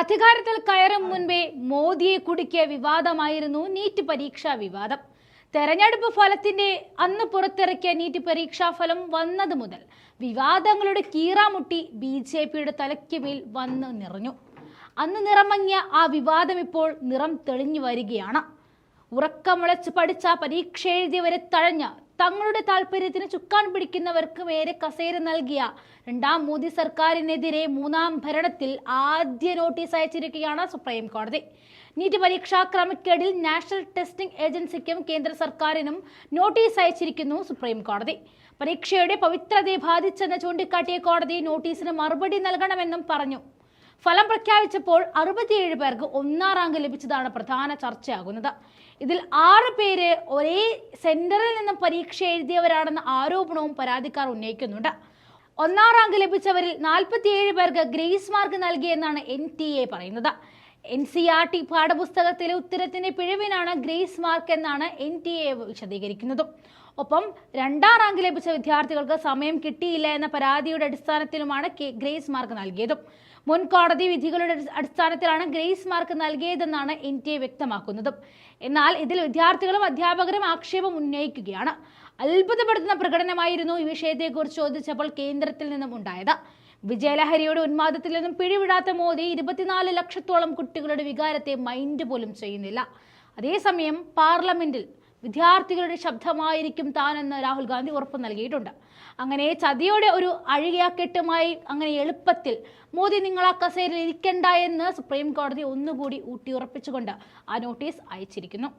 അധികാരത്തിൽ കയറും മുൻപേ മോദിയെ കുടുക്കിയ വിവാദമായിരുന്നു നീറ്റ് പരീക്ഷാ വിവാദം. തെരഞ്ഞെടുപ്പ് ഫലത്തിന്റെ അന്ന് പുറത്തിറക്കിയ നീറ്റ് പരീക്ഷാ ഫലം വന്നത് മുതൽ വിവാദങ്ങളുടെ കീറാമുട്ടി ബി ജെ പിയുടെ തലയ്ക്കുമേൽ വന്ന് നിറഞ്ഞു. അന്ന് നിറമങ്ങിയ ആ വിവാദം ഇപ്പോൾ നിറം തെളിഞ്ഞു വരികയാണ്. ഉറക്കമുളച്ച് പഠിച്ച പരീക്ഷ എഴുതിയവരെ തഴഞ്ഞ തങ്ങളുടെ താല്പര്യത്തിന് ചുക്കാൻ പിടിക്കുന്നവർക്ക് നേരെ കസേര നൽകിയ രണ്ടാം മോദി സർക്കാരിനെതിരെ മൂന്നാം ഭരണത്തിൽ ആദ്യ നോട്ടീസ് അയച്ചിരിക്കുകയാണ് സുപ്രീം കോടതി. നീറ്റ് പരീക്ഷാ ക്രമക്കേടിൽ നാഷണൽ ടെസ്റ്റിംഗ് ഏജൻസിക്കും കേന്ദ്ര സർക്കാരിനും നോട്ടീസ് അയച്ചിരിക്കുന്നു സുപ്രീം കോടതി. പരീക്ഷയുടെ പവിത്രതയെ ബാധിച്ചെന്ന് ചൂണ്ടിക്കാട്ടിയ കോടതി നോട്ടീസിന് മറുപടി നൽകണമെന്നും പറഞ്ഞു. ഫലം പ്രഖ്യാപിച്ചപ്പോൾ അറുപത്തിയേഴ് പേർക്ക് ഒന്നാം റാങ്ക് ലഭിച്ചതാണ് പ്രധാന ചർച്ചയാകുന്നത്. ഇതിൽ ആറ് പേര് ഒരേ സെന്ററിൽ നിന്നും പരീക്ഷ എഴുതിയവരാണെന്ന ആരോപണവും പരാതിക്കാർ ഉന്നയിക്കുന്നുണ്ട്. ഒന്നാം റാങ്ക് ലഭിച്ചവരിൽ നാൽപ്പത്തിയേഴ് പേർക്ക് ഗ്രേസ് മാർക്ക് നൽകിയെന്നാണ് എൻ ടി എ പറയുന്നത്. എൻ സി ആർ ടി പാഠപുസ്തകത്തിലെ ഉത്തരത്തിന്റെ പിഴവിനാണ് ഗ്രേസ് മാർക്ക് എന്നാണ് എൻ ടി എ വിശദീകരിക്കുന്നത്. ഒപ്പം രണ്ടാം റാങ്ക് ലഭിച്ച വിദ്യാർത്ഥികൾക്ക് സമയം കിട്ടിയില്ല എന്ന പരാതിയുടെ അടിസ്ഥാനത്തിലുമാണ് ഗ്രേസ് മാർക്ക് നൽകിയതും. മുൻ കോടതി വിധികളുടെ അടിസ്ഥാനത്തിലാണ് ഗ്രേസ് മാർക്ക് നൽകിയതെന്നാണ് എൻ ടി എ വ്യക്തമാക്കുന്നത്. എന്നാൽ ഇതിൽ വിദ്യാർത്ഥികളും അധ്യാപകരും ആക്ഷേപം ഉന്നയിക്കുകയാണ്. അത്ഭുതപ്പെടുത്തുന്ന പ്രകടനമായിരുന്നു ഈ വിഷയത്തെക്കുറിച്ച് ചോദിച്ചപ്പോൾ കേന്ദ്രത്തിൽ നിന്നും ഉണ്ടായത്. വിജയലഹരിയുടെ ഉന്മാദത്തിൽ നിന്നും പിടിവിടാത്ത മോദി ഇരുപത്തിനാല് ലക്ഷത്തോളം കുട്ടികളുടെ വികാരത്തെ മൈൻഡ് പോലും ചെയ്യുന്നില്ല. അതേസമയം പാർലമെന്റിൽ വിദ്യാർത്ഥികളുടെ ശബ്ദമായിരിക്കും താനെന്ന് രാഹുൽ ഗാന്ധി ഉറപ്പ് നൽകിയിട്ടുണ്ട്. അങ്ങനെ ചതിയുടെ ഒരു അഴുകിയാക്കെട്ടുമായി അങ്ങനെ എളുപ്പത്തിൽ മോദി നിങ്ങൾ ആ കസേരയിൽ ഇരിക്കണ്ട എന്ന് സുപ്രീം കോടതി ഒന്നുകൂടി ഊട്ടിയുറപ്പിച്ചുകൊണ്ട് ആ നോട്ടീസ് അയച്ചിരിക്കുന്നു.